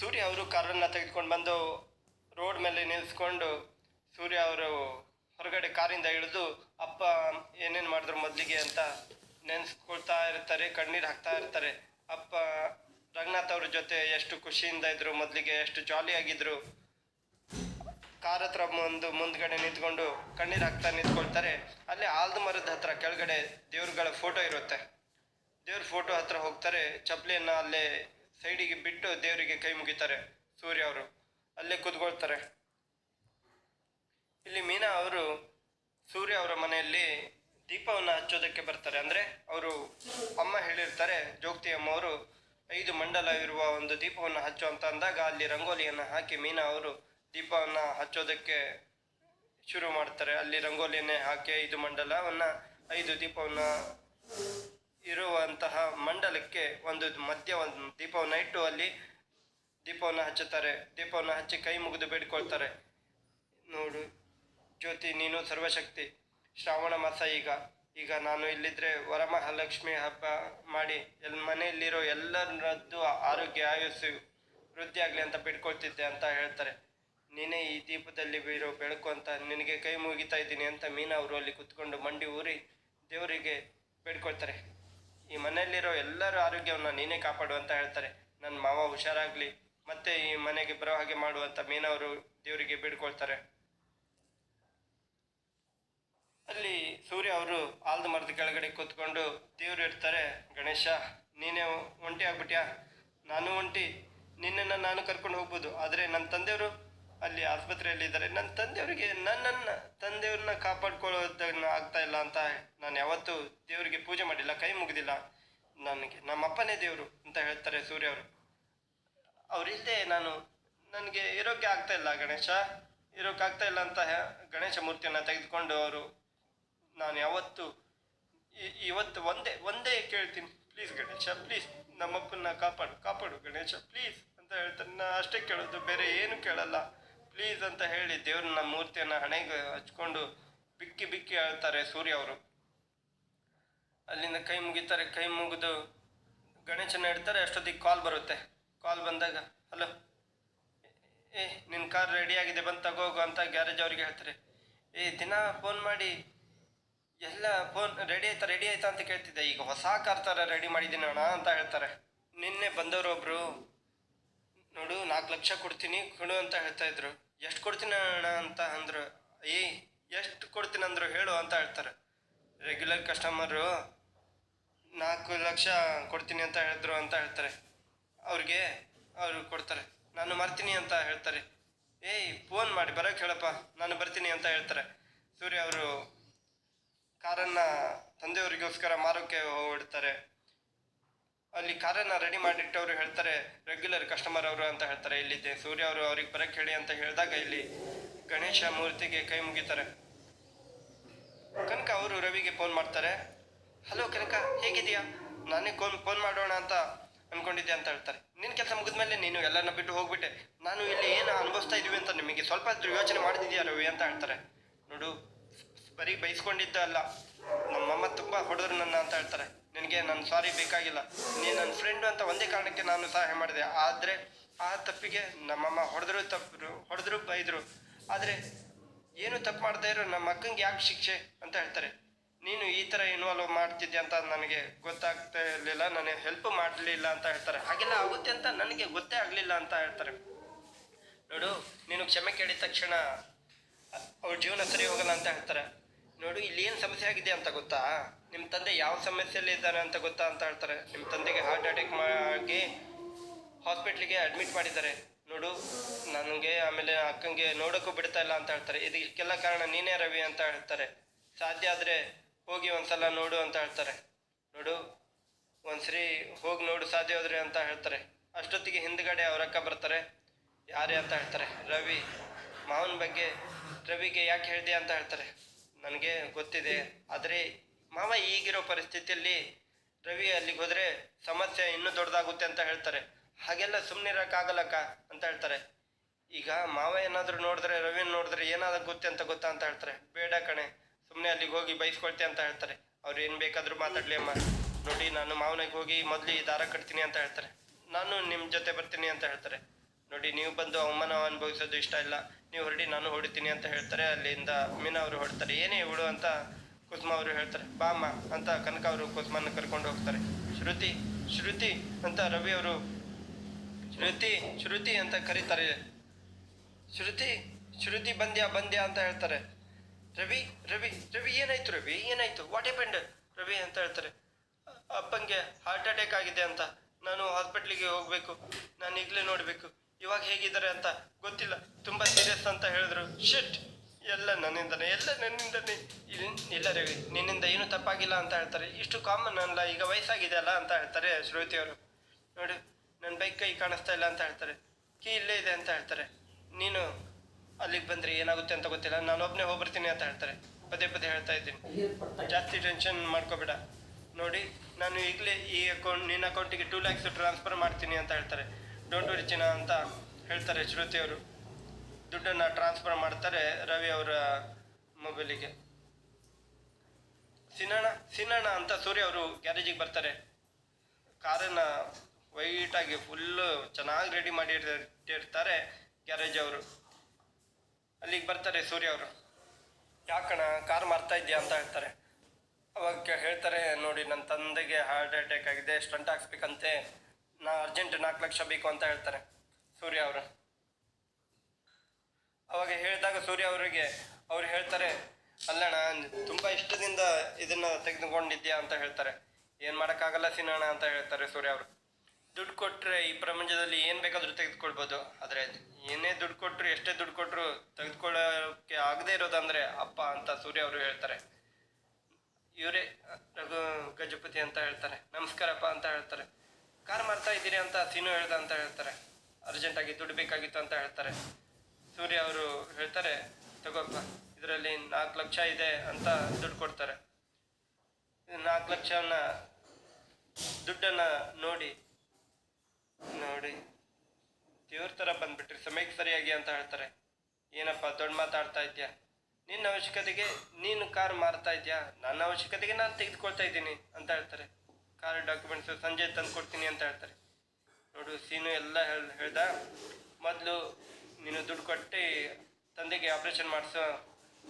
ಸೂರ್ಯ ಅವರು ಕಾರನ್ನು ತೆಗೆದುಕೊಂಡು ಬಂದು ರೋಡ್ ಮೇಲೆ ನಿಲ್ಲಿಸ್ಕೊಂಡು ಸೂರ್ಯ ಅವರು ಹೊರಗಡೆ ಕಾರಿಂದ ಇಳಿದು, ಅಪ್ಪ, ಏನೇನು ಮಾಡಿದ್ರು ಮೊದಲಿಗೆ ಅಂತ ನೆನೆಸ್ಕೊಳ್ತಾ ಇರ್ತಾರೆ, ಕಣ್ಣೀರು ಹಾಕ್ತಾ ಇರ್ತಾರೆ. ಅಪ್ಪ, ರಂಗನಾಥ್ ಅವ್ರ ಜೊತೆ ಎಷ್ಟು ಖುಷಿಯಿಂದ ಇದ್ರು, ಮೊದಲಿಗೆ ಎಷ್ಟು ಜಾಲಿಯಾಗಿದ್ರು. ಕಾರ್ ಹತ್ರ ಒಂದು ಮುಂದ್ಗಡೆ ನಿಂತ್ಕೊಂಡು ಕಣ್ಣೀರು ಹಾಕ್ತಾ ನಿಂತ್ಕೊಳ್ತಾರೆ. ಅಲ್ಲಿ ಆಲ್ದ ಮರದ ಹತ್ರ ಕೆಳಗಡೆ ದೇವ್ರುಗಳ ಫೋಟೋ ಇರುತ್ತೆ. ದೇವ್ರ ಫೋಟೋ ಹತ್ರ ಹೋಗ್ತಾರೆ, ಚಪ್ಪಲಿಯನ್ನು ಅಲ್ಲೇ ಸೈಡಿಗೆ ಬಿಟ್ಟು ದೇವರಿಗೆ ಕೈ ಮುಗಿತಾರೆ. ಸೂರ್ಯ ಅವರು ಅಲ್ಲೇ ಕೂತ್ಕೊಳ್ತಾರೆ. ಇಲ್ಲಿ ಮೀನಾ ಅವರು ಸೂರ್ಯ ಅವರ ಮನೆಯಲ್ಲಿ ದೀಪವನ್ನು ಹಚ್ಚೋದಕ್ಕೆ ಬರ್ತಾರೆ. ಅಂದರೆ ಅವರು ಅಮ್ಮ ಹೇಳಿರ್ತಾರೆ, ಜೋಗ್ತಿ ಅಮ್ಮ ಅವರು ಐದು ಮಂಡಲ ಇರುವ ಒಂದು ದೀಪವನ್ನು ಹಚ್ಚು ಅಂತ ಅಂದಾಗ ಅಲ್ಲಿ ರಂಗೋಲಿಯನ್ನು ಹಾಕಿ ಮೀನಾ ಅವರು ದೀಪವನ್ನು ಹಚ್ಚೋದಕ್ಕೆ ಶುರು ಮಾಡ್ತಾರೆ. ಅಲ್ಲಿ ರಂಗೋಲಿಯನ್ನೇ ಹಾಕಿ ಐದು ಮಂಡಲವನ್ನು, ಐದು ದೀಪವನ್ನು ಮಂಡಲಕ್ಕೆ ಒಂದು ಮಧ್ಯ ಒಂದು ದೀಪವನ್ನು ಇಟ್ಟು ಅಲ್ಲಿ ದೀಪವನ್ನು ಹಚ್ಚುತ್ತಾರೆ. ದೀಪವನ್ನು ಹಚ್ಚಿ ಕೈ ಮುಗಿದು ಬೇಡಿಕೊಳ್ತಾರೆ. ನೋಡು ಜ್ಯೋತಿ, ನೀನು ಸರ್ವಶಕ್ತಿ, ಶ್ರಾವಣ ಮಾಸ ಈಗ. ಈಗ ನಾನು ಇಲ್ಲಿದ್ರೆ ವರಮಹಾಲಕ್ಷ್ಮಿ ಹಬ್ಬ ಮಾಡಿ ಎಲ್, ಮನೆಯಲ್ಲಿರೋ ಎಲ್ಲರದ್ದು ಆರೋಗ್ಯ, ಆಯುಸ್ಸು ವೃದ್ಧಿ ಆಗಲಿ ಅಂತ ಬೇಡ್ಕೊಳ್ತಿದ್ದೆ ಅಂತ ಹೇಳ್ತಾರೆ. ನೀನೇ ಈ ದೀಪದಲ್ಲಿ ಬೀರೋ ಬೆಳಕು ಅಂತ ನಿನಗೆ ಕೈ ಮುಗಿತಾ ಇದ್ದೀನಿ ಅಂತ ಮೀನಾ ಅವರು ಅಲ್ಲಿ ಕುತ್ಕೊಂಡು ಮಂಡಿ ಊರಿ ದೇವರಿಗೆ ಬೇಡ್ಕೊಳ್ತಾರೆ. ಈ ಮನೆಯಲ್ಲಿರೋ ಎಲ್ಲರ ಆರೋಗ್ಯವನ್ನು ನೀನೇ ಕಾಪಾಡು ಅಂತ ಹೇಳ್ತಾರೆ. ನನ್ನ ಮಾವ ಹುಷಾರಾಗಲಿ, ಮತ್ತೆ ಈ ಮನೆಗೆ ಬರೋ ಹಾಗೆ ಮಾಡುವಂತ ಮೀನವರು ದೇವರಿಗೆ ಬೇಡ್ಕೊಳ್ತಾರೆ. ಅಲ್ಲಿ ಸೂರ್ಯ ಅವರು ಆಲ್ದ ಮರದ ಕೆಳಗಡೆ ಕೂತ್ಕೊಂಡು ದೇವ್ರು ಇರ್ತಾರೆ ಗಣೇಶ, ನೀನೇ ಒಂಟಿ ಆಗ್ಬಿಟ್ಯಾ? ನಾನು ಒಂಟಿ. ನಿನ್ನನ್ನು ನಾನು ಕರ್ಕೊಂಡು ಹೋಗ್ಬೋದು. ಆದರೆ ನನ್ನ ತಂದೆಯವರು ಅಲ್ಲಿ ಆಸ್ಪತ್ರೆಯಲ್ಲಿ ಇದ್ದಾರೆ. ನನ್ನ ತಂದೆಯವರಿಗೆ ನನ್ನನ್ನು ತಂದೆಯವ್ರನ್ನ ಕಾಪಾಡ್ಕೊಳ್ಳೋದನ್ನ ಆಗ್ತಾ ಇಲ್ಲ ಅಂತ ನಾನು ಯಾವತ್ತೂ ದೇವರಿಗೆ ಪೂಜೆ ಮಾಡಿಲ್ಲ, ಕೈ ಮುಗಿದಿಲ್ಲ. ನನಗೆ ನಮ್ಮ ಅಪ್ಪನೇ ದೇವರು ಅಂತ ಹೇಳ್ತಾರೆ ಸೂರ್ಯ ಅವರು. ಅವರಿಲ್ಲದೆ ನಾನು, ನನಗೆ ಇರೋಕ್ಕೆ ಆಗ್ತಾ ಇಲ್ಲ ಗಣೇಶ. ಇರೋಕ್ಕೆ ಆಗ್ತಾ ಇಲ್ಲ ಅಂತ ಗಣೇಶ ಮೂರ್ತಿಯನ್ನು ತೆಗೆದುಕೊಂಡು ಅವರು, ನಾನು ಯಾವತ್ತು ಇವತ್ತು ಒಂದೇ ಒಂದೇ ಕೇಳ್ತೀನಿ. ಪ್ಲೀಸ್ ಗಣೇಶ, ಪ್ಲೀಸ್, ನಮ್ಮಪ್ಪನ್ನ ಕಾಪಾಡು ಕಾಪಾಡು ಗಣೇಶ, ಪ್ಲೀಸ್ ಅಂತ ಹೇಳ್ತಾರೆ. ನಾ ಅಷ್ಟೇ ಕೇಳೋದು, ಬೇರೆ ಏನು ಕೇಳಲ್ಲ. ಪ್ಲೀಸ್ ಅಂತ ಹೇಳಿ ದೇವ್ರನ್ನ ಮೂರ್ತಿಯನ್ನು ಹಣೆಗೆ ಹಚ್ಕೊಂಡು ಬಿಕ್ಕಿ ಬಿಕ್ಕಿ ಹೇಳ್ತಾರೆ ಸೂರ್ಯ ಅವರು. ಅಲ್ಲಿಂದ ಕೈ ಮುಗಿತಾರೆ, ಕೈ ಮುಗಿದು ಗಣೇಶನ ಇಡ್ತಾರೆ ಅಷ್ಟೊತ್ತಿಗೆ ಕಾಲ್ ಬರುತ್ತೆ. ಕಾಲ್ ಬಂದಾಗ, ಹಲೋ, ಏ ನಿನ್ನ ಕಾರ್ ರೆಡಿ ಆಗಿದೆ, ಬಂದು ತಗೋಗು ಅಂತ ಗ್ಯಾರೇಜ್ ಅವ್ರಿಗೆ ಹೇಳ್ತಾರೆ. ಏ, ದಿನ ಫೋನ್ ಮಾಡಿ, ಎಲ್ಲ ಫೋನ್ ರೆಡಿ ಆಯ್ತಾ ರೆಡಿ ಆಯ್ತಾ ಅಂತ ಕೇಳ್ತಿದ್ದೆ. ಈಗ ಹೊಸ ಕಾರ್ ಥರ ರೆಡಿ ಮಾಡಿದ್ದೀನಿ ಅಣ್ಣ ಅಂತ ಹೇಳ್ತಾರೆ. ನಿನ್ನೆ ಬಂದವರು ಒಬ್ರು, ನೋಡು, ನಾಲ್ಕು ಲಕ್ಷ ಕೊಡ್ತೀನಿ, ಕೊಡು ಅಂತ ಹೇಳ್ತಾ ಇದ್ರು. ಎಷ್ಟು ಕೊಡ್ತೀನಿ ಅಣ್ಣ ಅಂತ ಅಂದ್ರು, ಏ, ಎಷ್ಟು ಕೊಡ್ತೀನಿ ಅಂದ್ರು ಹೇಳು ಅಂತ ಹೇಳ್ತಾರೆ. ರೆಗ್ಯುಲರ್ ಕಸ್ಟಮರು ನಾಲ್ಕು ಲಕ್ಷ ಕೊಡ್ತೀನಿ ಅಂತ ಹೇಳಿದ್ರು ಅಂತ ಹೇಳ್ತಾರೆ. ಅವ್ರಿಗೆ ಅವರು ಕೊಡ್ತಾರೆ. ನಾನು ಮರ್ತೀನಿ ಅಂತ ಹೇಳ್ತಾರೆ. ಏಯ್ ಫೋನ್ ಮಾಡಿ ಬರೋಕ್ಕೆ ಹೇಳಪ್ಪ, ನಾನು ಬರ್ತೀನಿ ಅಂತ ಹೇಳ್ತಾರೆ. ಸೂರ್ಯ ಅವರು ಕಾರನ್ನು ತಂದೆಯವರಿಗೋಸ್ಕರ ಮಾರೋಕ್ಕೆ ಹೊರಡ್ತಾರೆ ಅಲ್ಲಿ ಕಾರನ್ನ ರೆಡಿ ಮಾಡಿಟ್ಟವರು ಹೇಳ್ತಾರೆ ರೆಗ್ಯುಲರ್ ಕಸ್ಟಮರ್ ಅವರು ಅಂತ ಹೇಳ್ತಾರೆ, ಇಲ್ಲಿದ್ದೆ. ಸೂರ್ಯ ಅವರು ಅವ್ರಿಗೆ ಬರಕ್ಕೆ ಹೇಳಿ ಅಂತ ಹೇಳಿದಾಗ ಇಲ್ಲಿ ಗಣೇಶ ಮೂರ್ತಿಗೆ ಕೈ ಮುಗಿತಾರೆ. ಕನಕ ಅವರು ರವಿಗೆ ಫೋನ್ ಮಾಡ್ತಾರೆ ಹಲೋ ಕನಕ ಹೇಗಿದೆಯಾ ನಾನೇ ಫೋನ್ ಫೋನ್ ಮಾಡೋಣ ಅಂತ ಅನ್ಕೊಂಡಿದ್ದೆ ಅಂತ ಹೇಳ್ತಾರೆ. ನಿನ್ನ ಕೆಲಸ ಮುಗಿದ್ಮೇಲೆ ನೀನು ಎಲ್ಲರನ್ನ ಬಿಟ್ಟು ಹೋಗ್ಬಿಟ್ಟೆ. ನಾನು ಇಲ್ಲಿ ಏನು ಅನುಭವಿಸ್ತಾ ಇದೀವಿ ಅಂತ ನಿಮಗೆ ಸ್ವಲ್ಪ ಯೋಚನೆ ಮಾಡಿದ್ಯಾ ರವಿ? ಅಂತ ಹೇಳ್ತಾರೆ. ನೋಡು, ಬರೀ ಬೈಸ್ಕೊಂಡಿದ್ದ ಅಲ್ಲ. ನಮ್ಮಮ್ಮ ತುಂಬ ಹೊಡೆದ್ರು ನನ್ನ ಅಂತ ಹೇಳ್ತಾರೆ. ನಿನಗೆ ನಾನು ಸಾರಿ ಬೇಕಾಗಿಲ್ಲ. ನೀನು ನನ್ನ ಫ್ರೆಂಡು ಅಂತ ಒಂದೇ ಕಾರಣಕ್ಕೆ ನಾನು ಸಹಾಯ ಮಾಡಿದೆ. ಆದರೆ ಆ ತಪ್ಪಿಗೆ ನಮ್ಮಮ್ಮ ಹೊಡೆದ್ರು ತಪ್ಪರು, ಹೊಡೆದ್ರು ಬೈದರು. ಆದರೆ ಏನು ತಪ್ಪು ಮಾಡ್ತಾ ಇರೋ ನಮ್ಮ ಅಕ್ಕಂಗೆ ಯಾಕೆ ಶಿಕ್ಷೆ ಅಂತ ಹೇಳ್ತಾರೆ. ನೀನು ಈ ಥರ ಇನ್ವಾಲ್ವ್ ಮಾಡ್ತಿದ್ದೆ ಅಂತ ನನಗೆ ಗೊತ್ತಾಗ್ತಾ ಇರಲಿಲ್ಲ. ನನಗೆ ಹೆಲ್ಪ್ ಮಾಡಲಿಲ್ಲ ಅಂತ ಹೇಳ್ತಾರೆ. ಹಾಗೆಲ್ಲ ಆಗುತ್ತೆ ಅಂತ ನನಗೆ ಗೊತ್ತೇ ಆಗಲಿಲ್ಲ ಅಂತ ಹೇಳ್ತಾರೆ. ನೋಡು, ನೀನು ಕ್ಷಮೆ ಕೇಳಿದ ತಕ್ಷಣ ಅವ್ರ ಜೀವನ ಸರಿ ಹೋಗಲ್ಲ ಅಂತ ಹೇಳ್ತಾರೆ. ನೋಡು, ಇಲ್ಲಿ ಏನು ಸಮಸ್ಯೆ ಆಗಿದೆ ಅಂತ ಗೊತ್ತಾ? ನಿಮ್ಮ ತಂದೆ ಯಾವ ಸಮಸ್ಯೆಯಲ್ಲಿ ಇದ್ದಾನೆ ಅಂತ ಗೊತ್ತಾ ಅಂತ ಹೇಳ್ತಾರೆ. ನಿಮ್ಮ ತಂದೆಗೆ ಹಾರ್ಟ್ ಅಟ್ಯಾಕ್ ಆಗಿ ಹಾಸ್ಪಿಟ್ಲಿಗೆ ಅಡ್ಮಿಟ್ ಮಾಡಿದ್ದಾರೆ. ನೋಡು, ನನಗೆ ಆಮೇಲೆ ಅಕ್ಕಂಗೆ ನೋಡೋಕ್ಕೂ ಬಿಡ್ತಾ ಇಲ್ಲ ಅಂತ ಹೇಳ್ತಾರೆ. ಇದಕ್ಕೆಲ್ಲ ಕಾರಣ ನೀನೇ ರವಿ ಅಂತ ಹೇಳ್ತಾರೆ. ಸಾಧ್ಯ ಆದರೆ ಹೋಗಿ ಒಂದ್ಸಲ ನೋಡು ಅಂತ ಹೇಳ್ತಾರೆ. ನೋಡು, ಒಂದ್ಸರಿ ಹೋಗಿ ನೋಡು ಸಾಧ್ಯ ಹೋದ್ರೆ ಅಂತ ಹೇಳ್ತಾರೆ. ಅಷ್ಟೊತ್ತಿಗೆ ಹಿಂದ್ಗಡೆ ಅವರಕ್ಕ ಬರ್ತಾರೆ. ಯಾರೇ ಅಂತ ಹೇಳ್ತಾರೆ. ರವಿ, ಮಾವನ ಬಗ್ಗೆ ರವಿಗೆ ಯಾಕೆ ಹೇಳಿದೆ ಅಂತ ಹೇಳ್ತಾರೆ. ನನಗೆ ಗೊತ್ತಿದೆ. ಆದರೆ ಮಾವ ಈಗಿರೋ ಪರಿಸ್ಥಿತಿಯಲ್ಲಿ ರವಿ ಅಲ್ಲಿಗೆ ಹೋದರೆ ಸಮಸ್ಯೆ ಇನ್ನೂ ದೊಡ್ಡದಾಗುತ್ತೆ ಅಂತ ಹೇಳ್ತಾರೆ. ಹಾಗೆಲ್ಲ ಸುಮ್ಮನಿರೋಕ್ಕಾಗಲ್ಲಕ್ಕ ಅಂತ ಹೇಳ್ತಾರೆ. ಈಗ ಮಾವ ಏನಾದರೂ ನೋಡಿದ್ರೆ, ರವಿನ ನೋಡಿದ್ರೆ ಏನಾಗುತ್ತೆ ಅಂತ ಗೊತ್ತಾ ಅಂತ ಹೇಳ್ತಾರೆ. ಬೇಡ ಕಣೆ ಸುಮ್ಮನೆ ಅಲ್ಲಿಗೆ ಹೋಗಿ ಬೈಸ್ಕೊಳ್ತೆ ಅಂತ ಹೇಳ್ತಾರೆ. ಅವ್ರು ಏನು ಬೇಕಾದರೂ ಮಾತಾಡಲಿ ಅಮ್ಮ. ನೋಡಿ, ನಾನು ಮಾವನಿಗೆ ಹೋಗಿ ಮೊದಲು ಈ ದಾರ ಕಟ್ತೀನಿ ಅಂತ ಹೇಳ್ತಾರೆ. ನಾನು ನಿಮ್ಮ ಜೊತೆ ಬರ್ತೀನಿ ಅಂತ ಹೇಳ್ತಾರೆ. ನೋಡಿ, ನೀವು ಬಂದು ಅವಮಾನ ಅನುಭವಿಸೋದು ಇಷ್ಟ ಇಲ್ಲ. ನೀವು ಹೊರಡಿ, ನಾನು ಹೊಡಿತೀನಿ ಅಂತ ಹೇಳ್ತಾರೆ. ಅಲ್ಲಿಂದ ಮೀನಾ ಅವರು ಹೊಡ್ತಾರೆ. ಏನೇ ಇವಳು ಅಂತ ಕುಸುಮ ಅವರು ಹೇಳ್ತಾರೆ. ಬಾ ಅಮ್ಮ ಅಂತ ಕನಕ ಅವರು ಕುಸುಮನ ಕರ್ಕೊಂಡು ಹೋಗ್ತಾರೆ. ಶ್ರುತಿ ಶ್ರುತಿ ಅಂತ ರವಿ ಅವರು, ಶ್ರುತಿ ಶ್ರುತಿ ಅಂತ ಕರೀತಾರೆ. ಶ್ರುತಿ ಶ್ರುತಿ ಬಂದ್ಯಾ ಬಂದ್ಯಾ ಅಂತ ಹೇಳ್ತಾರೆ. ರವಿ ರವಿ ರವಿ, ಏನಾಯ್ತು ರವಿ? ಏನಾಯ್ತು? ವಾಟ್ ಎಪೆಂಡ್ ರವಿ ಅಂತ ಹೇಳ್ತಾರೆ. ಅಪ್ಪಂಗೆ ಹಾರ್ಟ್ ಅಟ್ಯಾಕ್ ಆಗಿದೆ ಅಂತ. ನಾನು ಹಾಸ್ಪಿಟ್ಲಿಗೆ ಹೋಗ್ಬೇಕು. ನಾನು ಈಗಲೇ ನೋಡಬೇಕು. ಇವಾಗ ಹೇಗಿದ್ದಾರೆ ಅಂತ ಗೊತ್ತಿಲ್ಲ. ತುಂಬ ಸೀರಿಯಸ್ ಅಂತ ಹೇಳಿದ್ರು. ಶಿಟ್ ಎಲ್ಲ ನನ್ನಿಂದನೇ ಎಲ್ಲ ನನ್ನಿಂದನೇ. ಇಲ್ಲಿ ರವಿ, ನಿನ್ನಿಂದ ಏನು ತಪ್ಪಾಗಿಲ್ಲ ಅಂತ ಹೇಳ್ತಾರೆ. ಇಷ್ಟು ಕಾಮನ್ ಅಲ್ಲ, ಈಗ ವಯಸ್ಸಾಗಿದೆ ಅಲ್ಲ ಅಂತ ಹೇಳ್ತಾರೆ ಶ್ರೋತಿ ಅವರು. ನೋಡಿ ನನ್ನ ಬೈಕ್ ಕೈ ಕಾಣಿಸ್ತಾ ಇಲ್ಲ ಅಂತ ಹೇಳ್ತಾರೆ. ಕೀ ಇಲ್ಲೇ ಇದೆ ಅಂತ ಹೇಳ್ತಾರೆ. ನೀನು ಅಲ್ಲಿಗೆ ಬಂದರೆ ಏನಾಗುತ್ತೆ ಅಂತ ಗೊತ್ತಿಲ್ಲ. ನಾನು ಒಬ್ಬನೇ ಹೋಗ್ಬರ್ತೀನಿ ಅಂತ ಹೇಳ್ತಾರೆ. ಪದೇ ಪದೇ ಹೇಳ್ತಾ ಇದ್ದೀನಿ. ಜಾಸ್ತಿ ಟೆನ್ಷನ್ ಮಾಡ್ಕೋಬೇಡ. ನೋಡಿ, ನಾನು ಈಗಲೇ ಈ ಅಕೌಂಟ್ ನಿನ್ನ ಅಕೌಂಟಿಗೆ ಟೂ ಲ್ಯಾಕ್ಸ್ ಟ್ರಾನ್ಸ್ಫರ್ ಮಾಡ್ತೀನಿ ಅಂತ ಹೇಳ್ತಾರೆ. ಡೋಂಟ್ ವರಿ ಚಿನ್ನ ಅಂತ ಹೇಳ್ತಾರೆ ಶ್ರುತಿಯವರು. ದುಡ್ಡನ್ನು ಟ್ರಾನ್ಸ್ಫರ್ ಮಾಡ್ತಾರೆ ರವಿ ಅವರ ಮೊಬೈಲಿಗೆ ಸಿನಣ ಸಿನಣ ಅಂತ ಸೂರ್ಯ ಅವರು ಗ್ಯಾರೇಜಿಗೆ ಬರ್ತಾರೆ. ಕಾರನ್ನು ವೈಟಾಗಿ ಫುಲ್ಲು ಚೆನ್ನಾಗಿ ರೆಡಿ ಮಾಡಿ ಇಟ್ಟಿರ್ತಾರೆ ಗ್ಯಾರೇಜ್ ಅವರು. ಅಲ್ಲಿಗೆ ಬರ್ತಾರೆ ಸೂರ್ಯ ಅವರು. ಯಾಕಣ ಕಾರ್ ಮಾರ್ತಾ ಇದೆಯಾ ಅಂತ ಹೇಳ್ತಾರೆ. ಅವಾಗ ಹೇಳ್ತಾರೆ, ನೋಡಿ ನನ್ನ ತಂದೆಗೆ ಹಾರ್ಟ್ ಅಟ್ಯಾಕ್ ಆಗಿದೆ ಸ್ಟಂಟ್ ಹಾಕ್ಸ್ಬೇಕಂತೆ. ನಾ ಅರ್ಜೆಂಟ್ ನಾಲ್ಕು ಲಕ್ಷ ಬೇಕು ಅಂತ ಹೇಳ್ತಾರೆ ಸೂರ್ಯ ಅವರು. ಅವಾಗ ಹೇಳಿದಾಗ ಸೂರ್ಯ ಅವರಿಗೆ, ಅವ್ರು ಹೇಳ್ತಾರೆ, ಅಲ್ಲಣ್ಣ, ತುಂಬ ಇಷ್ಟದಿಂದ ಇದನ್ನ ತೆಗೆದುಕೊಂಡಿದ್ಯಾ ಅಂತ ಹೇಳ್ತಾರೆ. ಏನು ಮಾಡೋಕ್ಕಾಗಲ್ಲ ಸಿನೋಣ ಅಂತ ಹೇಳ್ತಾರೆ ಸೂರ್ಯ ಅವರು. ದುಡ್ಡು ಕೊಟ್ಟರೆ ಈ ಪ್ರಪಂಚದಲ್ಲಿ ಏನು ಬೇಕಾದರೂ ತೆಗೆದುಕೊಳ್ಬೋದು. ಆದರೆ ಏನೇ ದುಡ್ಡು ಕೊಟ್ಟರು ಎಷ್ಟೇ ದುಡ್ಡು ಕೊಟ್ಟರು ತೆಗೆದುಕೊಳ್ಳೋಕ್ಕೆ ಆಗದೇ ಇರೋದಂದ್ರೆ ಅಪ್ಪ ಅಂತ ಸೂರ್ಯ ಅವರು ಹೇಳ್ತಾರೆ. ಇವರೇ, ರಘು ಗಜಪತಿ ಅಂತ ಹೇಳ್ತಾರೆ. ನಮಸ್ಕಾರಪ್ಪ ಅಂತ ಹೇಳ್ತಾರೆ. ಕಾರ್ ಮಾರ್ತಾ ಇದ್ದೀರಿ ಅಂತ ಸೀನು ಹೇಳ್ದ ಅಂತ ಹೇಳ್ತಾರೆ. ಅರ್ಜೆಂಟಾಗಿ ದುಡ್ಡು ಬೇಕಾಗಿತ್ತು ಅಂತ ಹೇಳ್ತಾರೆ. ಸೂರ್ಯ ಅವರು ಹೇಳ್ತಾರೆ, ತಗೋಪ್ಪ, ಇದರಲ್ಲಿ ನಾಲ್ಕು ಲಕ್ಷ ಇದೆ ಅಂತ ದುಡ್ಡು ಕೊಡ್ತಾರೆ. ನಾಲ್ಕು ಲಕ್ಷವನ್ನ ದುಡ್ಡನ್ನ ನೋಡಿ ನೋಡಿ, ದೇವ್ರ ಥರ ಬಂದ್ಬಿಟ್ರಿ, ಸಮಯಕ್ಕೆ ಸರಿಯಾಗಿ ಅಂತ ಹೇಳ್ತಾರೆ. ಏನಪ್ಪ, ದೊಡ್ಡ ಮಾತಾಡ್ತಾ ಇದೆಯಾ? ನಿನ್ನ ಅವಶ್ಯಕತೆಗೆ ನೀನು ಕಾರ್ ಮಾರ್ತಾ ಇದೆಯಾ? ನನ್ನ ಅವಶ್ಯಕತೆಗೆ ನಾನು ತೆಗೆದುಕೊಳ್ತಾ ಇದ್ದೀನಿ ಅಂತ ಹೇಳ್ತಾರೆ. ಕಾರ್ ಡಾಕ್ಯುಮೆಂಟ್ಸು ಸಂಜೆ ತಂದು ಕೊಡ್ತೀನಿ ಅಂತ ಹೇಳ್ತಾರೆ. ನೋಡು, ಸೀನು ಎಲ್ಲ ಹೇಳಿ, ಹೇಳ್ದ, ಮೊದಲು ನೀನು ದುಡ್ಡು ಕೊಟ್ಟು ತಂದೆಗೆ ಆಪ್ರೇಷನ್ ಮಾಡಿಸೋ,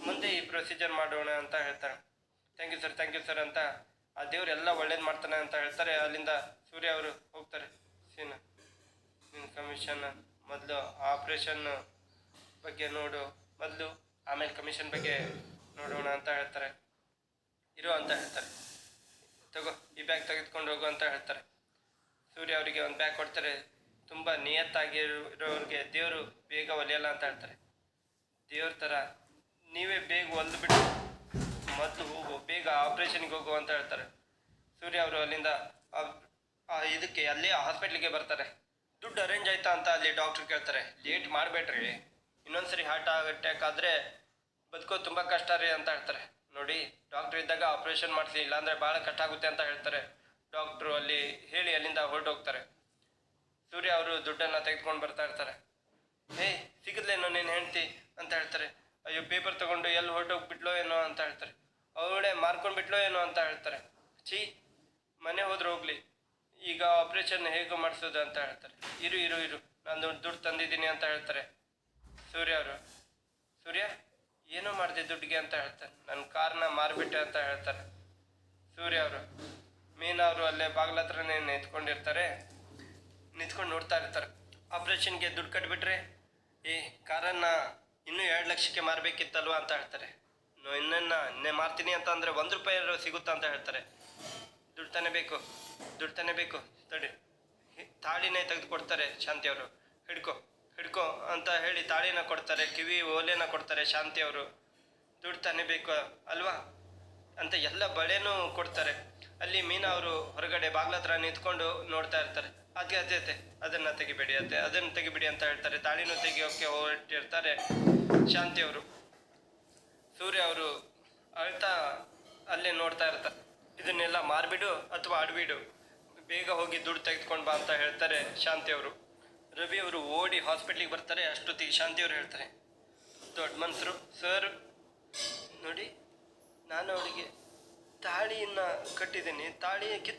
ಮುಂದೆ ಈ ಪ್ರೊಸೀಜರ್ ಮಾಡೋಣ ಅಂತ ಹೇಳ್ತಾರೆ thank you sir thank you sir ಅಂತ ಆ ದೇವ್ರು ಎಲ್ಲ ಒಳ್ಳೇದು ಮಾಡ್ತಾನೆ ಅಂತ ಹೇಳ್ತಾರೆ. ಅಲ್ಲಿಂದ ಸೂರ್ಯ ಅವರು ಹೋಗ್ತಾರೆ ಸೀನು. ನಿನ್ನ ಕಮಿಷನ್ ಮೊದಲು ಆಪ್ರೇಷನ್ ಬಗ್ಗೆ ನೋಡು, ಮೊದಲು ಆಮೇಲೆ ಕಮಿಷನ್ ಬಗ್ಗೆ ನೋಡೋಣ ಅಂತ ಹೇಳ್ತಾರೆ. ಇರೋ ಅಂತ ಹೇಳ್ತಾರೆ. ತಗೋ, ಈ ಬ್ಯಾಗ್ ತೆಗೆದುಕೊಂಡು ಹೋಗು ಅಂತ ಹೇಳ್ತಾರೆ. ಸೂರ್ಯ ಅವರಿಗೆ ಒಂದು ಬ್ಯಾಗ್ ಕೊಡ್ತಾರೆ. ತುಂಬ ನಿಯತ್ತಾಗಿರೋರಿಗೆ ದೇವರು ಬೇಗ ಒಲಿಯಲ್ಲ ಅಂತ ಹೇಳ್ತಾರೆ. ದೇವ್ರ ಥರ ನೀವೇ ಬೇಗ ಒಲ್ದು ಬಿಟ್ಟು ಮೊದಲು ಹೋಗು, ಬೇಗ ಆಪ್ರೇಷನ್ಗೆ ಹೋಗು ಅಂತ ಹೇಳ್ತಾರೆ. ಸೂರ್ಯ ಅವರು ಅಲ್ಲಿಂದ ಇದಕ್ಕೆ, ಅಲ್ಲೇ ಹಾಸ್ಪಿಟ್ಲಿಗೆ ಬರ್ತಾರೆ. ದುಡ್ಡು ಅರೇಂಜ್ ಆಯ್ತಾ ಅಂತ ಅಲ್ಲಿ ಡಾಕ್ಟ್ರ್ ಕೇಳ್ತಾರೆ. ಲೇಟ್ ಮಾಡಬೇಡ್ರಿ. ಇನ್ನೊಂದ್ಸರಿ ಹಾರ್ಟ್ ಅಟ್ಯಾಕ್ ಆದರೆ ಬದುಕೋದು ತುಂಬ ಕಷ್ಟ ರೀ ಅಂತ ಹೇಳ್ತಾರೆ. ನೋಡಿ ಡಾಕ್ಟ್ರ್ ಇದ್ದಾಗ ಆಪ್ರೇಷನ್ ಮಾಡಿಸಿ ಇಲ್ಲಾಂದರೆ ಭಾಳ ಕಷ್ಟ ಆಗುತ್ತೆ ಅಂತ ಹೇಳ್ತಾರೆ. ಡಾಕ್ಟ್ರು ಅಲ್ಲಿ ಹೇಳಿ ಅಲ್ಲಿಂದ ಹೊರಟೋಗ್ತಾರೆ. ಸೂರ್ಯ ಅವರು ದುಡ್ಡನ್ನು ತೆಗೆದುಕೊಂಡು ಬರ್ತಾ ಇರ್ತಾರೆ. ಹೇ ಸಿಗದ್ಲೇನೋ ನೀನು ಹೆಂಡ್ತಿ, ಅಂತ ಹೇಳ್ತಾರೆ. ಅಯ್ಯೋ ಪೇಪರ್ ತಗೊಂಡು ಎಲ್ಲಿ ಹೊರಟೋಗ್ಬಿಟ್ಲೋ ಏನೋ ಅಂತ ಹೇಳ್ತಾರೆ. ಅವಳೇ ಮಾರ್ಕೊಂಡ್ಬಿಟ್ಲೋ ಏನೋ ಅಂತ ಹೇಳ್ತಾರೆ. ಛೀ, ಮನೆ ಹೋದ್ರೆ ಹೋಗ್ಲಿ. ಈಗ ಆಪ್ರೇಷನ್ ಹೇಗೆ ಮಾಡಿಸೋದು ಅಂತ ಹೇಳ್ತಾರೆ. ಇರು ಇರು ಇರು, ನಾನು ದುಡ್ಡು ತಂದಿದ್ದೀನಿ ಅಂತ ಹೇಳ್ತಾರೆ. ಸೂರ್ಯ ಅವರು. ಸೂರ್ಯ ಏನೋ ಮಾಡಿದೆ ದುಡ್ಡಿಗೆ ಅಂತ ಹೇಳ್ತಾರೆ ನನ್ನ ಕಾರ್ನ ಮಾರಿಬಿಟ್ಟೆ ಅಂತ ಹೇಳ್ತಾರೆ ಸೂರ್ಯ ಅವರು, ಮೀನಾ ಅವರು ಅಲ್ಲೇ ಬಾಗ್ಲ ಹತ್ರನೇ ನಿಂತ್ಕೊಂಡಿರ್ತಾರೆ. ನಿಂತ್ಕೊಂಡು ನೋಡ್ತಾ ಇರ್ತಾರೆ. ಆಪ್ರೇಷನ್ಗೆ ದುಡ್ಡು ಕಟ್ಬಿಟ್ರೆ, ಏ, ಕಾರನ್ನ ಇನ್ನೂ ಎರಡು ಲಕ್ಷಕ್ಕೆ ಮಾರಬೇಕಿತ್ತಲ್ವ? ಅಂತ ಹೇಳ್ತಾರೆ. ಇನ್ನನ್ನ ಇನ್ನೇ ಮಾರ್ತೀನಿ ಅಂತ ಅಂದರೆ ಒಂದು ರೂಪಾಯಿ ಸಿಗುತ್ತಾ? ಅಂತ ಹೇಳ್ತಾರೆ. ದುಡ್ಡು ತಾನೇ ಬೇಕು, ದುಡ್ಡು ತಾನೇ ಬೇಕು. ತಡಿ. ತಾಳಿನೇ ತೆಗೆದುಕೊಡ್ತಾರೆ ಕೊಡ್ತಾರೆ ಶಾಂತಿ ಅವರು. ಹಿಡ್ಕೊ. ಹಿಡ್ಕೊ ಅಂತ ಹೇಳಿ ತಾಳಿನ ಕೊಡ್ತಾರೆ, ಕಿವಿ ಓಲೆನ ಕೊಡ್ತಾರೆ ಶಾಂತಿ ಅವರು. ದುಡ್ಡು ತಾನೇ ಬೇಕು ಅಲ್ವಾ? ಅಂತ ಎಲ್ಲ ಬಳೆನೂ ಕೊಡ್ತಾರೆ. ಅಲ್ಲಿ ಮೀನಾ ಅವರು ಹೊರಗಡೆ ಬಾಗ್ಲ ಹತ್ರ ನಿಂತ್ಕೊಂಡು ನೋಡ್ತಾ ಇರ್ತಾರೆ. ಅದೇ ಅದೇ ಅದೇ ಅದನ್ನ ತೆಗಿಬೇಡಿ ಅತ್ತೆ ಅದನ್ನ ತೆಗಿಬೇಡಿ ಅಂತ ಹೇಳ್ತಾರೆ. ತಾಳಿನೂ ತೆಗಿಯೋಕೆ ಹೊರಟಿರ್ತಾರೆ ಶಾಂತಿ ಅವರು. ಸೂರ್ಯ ಅವರು ಅಳ್ತಾ ಅಲ್ಲೇ ನೋಡ್ತಾ ಇರ್ತಾರೆ. ಇದನ್ನೆಲ್ಲ ಮಾರ್ಬಿಡು ಅಥವಾ ಆಡ್ಬಿಡು. ಬೇಗ ಹೋಗಿ ದುಡ್ಡು ತೆಗೆದುಕೊಂಡು ಬಾ ಅಂತ ಹೇಳ್ತಾರೆ ಶಾಂತಿ ರವಿ ಅವರು ಓಡಿ ಹಾಸ್ಪಿಟ್ಲಿಗೆ ಬರ್ತಾರೆ ಅಷ್ಟೊತ್ತಿಗೆ ಶಾಂತಿ ಅವರು ಹೇಳ್ತಾರೆ. ದೊಡ್ಡ ಮನ್ಸರು. ಸರ್, ನೋಡಿ, ನಾನು ಅವಳಿಗೆ ತಾಳಿಯನ್ನು ಕಟ್ಟಿದ್ದೀನಿ. ತಾಳಿ